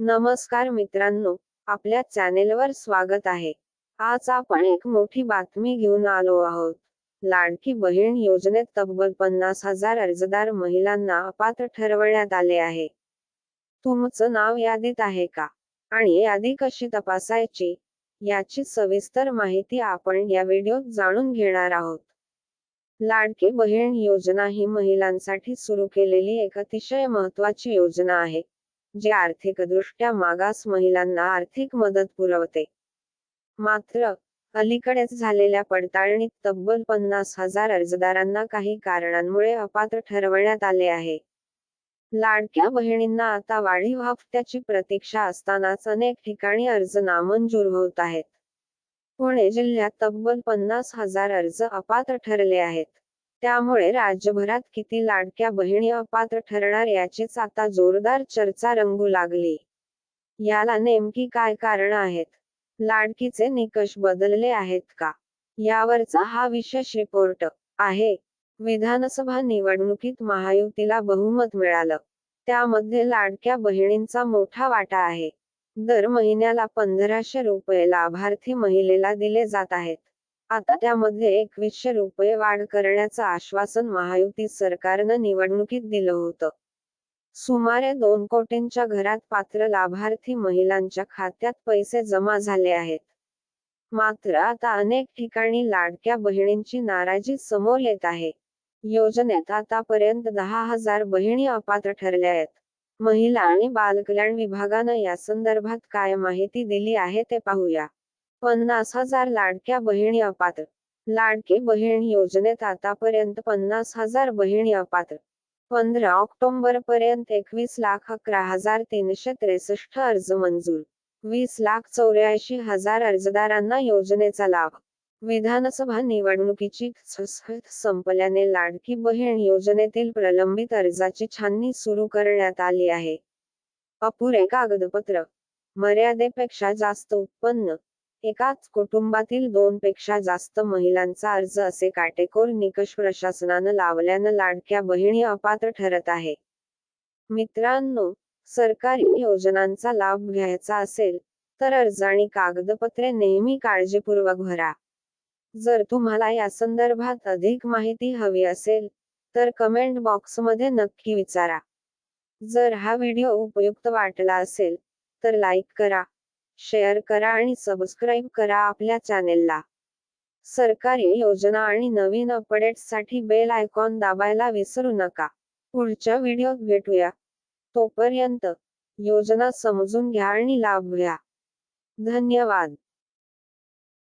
नमस्कार मित्रांनो आपल्या चॅनेलवर स्वागत आहे. आज आपण एक मोठी बातमी घेऊन आलो आहोत. लाडकी बहीण योजनेत तब्बल पन्नास हजार अर्जदार महिलांना अपात्र ठरवण्यात आले आहे. तुमचं नाव यादीत आहे का? आणि यादी कशी तपासायची? याची सविस्तर माहिती आपण या व्हिडिओत जाणून घेणार आहोत. लाडकी बहीण योजना ही महिलांसाठी सुरू केलेली एक अतिशय महत्वाची योजना आहे. जे आर्थिकदृष्ट्या मागास महिलांना आर्थिक मदत पुरवते. मात्र अलीकडेच झालेल्या पडताळणीत तब्बल पन्नास हजार अर्जदारांना काही कारणांमुळे अपात्र ठरवण्यात आले आहे. लाडक्या बहिणींना आता वाढीव हप्त्याची प्रतीक्षा असतानाच अनेक ठिकाणी अर्ज नामंजूर होत आहेत. पुणे जिल्ह्यात तब्बल पन्नास हजार अर्ज अपात्र ठरले आहेत. त्यामुळे राज्यभरात किती लाडक्या बहिणी अपात्र ठरणार याचीच आता जोरदार चर्चा रंगू लागली. याला नेमकी काय कारण आहेत? लाडकीचे निकष बदलले आहेत का? यावरचा हा विशेष रिपोर्ट आहे. विधानसभा निवडणुकीत महायुतीला बहुमत मिळालं. त्यामध्ये लाडक्या बहिणींचा मोठा वाटा आहे. दर महिन्याला पंधराशे रुपये लाभार्थी महिलेला दिले जात आहेत. आता त्यामध्ये एकवीसशे रुपये वाढ करण्याचं आश्वासन महायुती सरकारनं निवडणुकीत दिलं होतं. सुमारे दोन कोटींच्या घरात पात्र लाभार्थी महिलांच्या खात्यात पैसे जमा झाले आहेत. मात्र आता अनेक ठिकाणी लाडक्या बहिणींची नाराजी समोर येत आहे. योजनेत आतापर्यंत दहा हजार बहिणी अपात्र ठरल्या आहेत. महिला आणि बालकल्याण विभागानं या संदर्भात काय माहिती दिली आहे ते पाहूया. पन्नास हजार लाडक्या बहिणी अपात्र. लाडके बहीण योजनेत आतापर्यंत पन्नास हजार बहिणी अपात्र. पंधरा ऑक्टोबर पर्यंत एकवीस लाख अकरा हजार तीनशे त्रेसष्ट अर्ज मंजूर. वीस लाख चौऱ्याऐंशी हजार अर्जदारांना योजनेचा लाभ. विधानसभा निवडणुकीची संपल्याने लाडकी बहीण योजनेतील प्रलंबित अर्जाची छाननी सुरू करण्यात आली आहे. अपुरे कागदपत्र. मर्यादेपेक्षा जास्त उत्पन्न. एकाच कुटुंबातील दोन पेक्षा जास्त महिलांचा अर्ज असे काटेकोर निकष प्रशासनानं लावल्यानं लाडक्या बहिणी अपात्र ठरत आहे. मित्रांनो सरकारी योजनांचा लाभ घ्यायचा असेल तर अर्ज आणि कागदपत्रे नेहमी काळजीपूर्वक भरा. जर तुम्हाला या संदर्भात अधिक माहिती हवी असेल तर कमेंट बॉक्समध्ये नक्की विचारा. जर हा व्हिडिओ उपयुक्त वाटला असेल तर लाईक करा. शेअर करा आणि सबस्क्राईब करा आपल्या चॅनेलला. सरकारी योजना आणि नवीन अपडेट्ससाठी बेल आयकॉन दाबायला विसरू नका. पुढच्या व्हिडिओत भेटूया. तोपर्यंत योजना समजून घ्या आणि लाभ घ्या. धन्यवाद.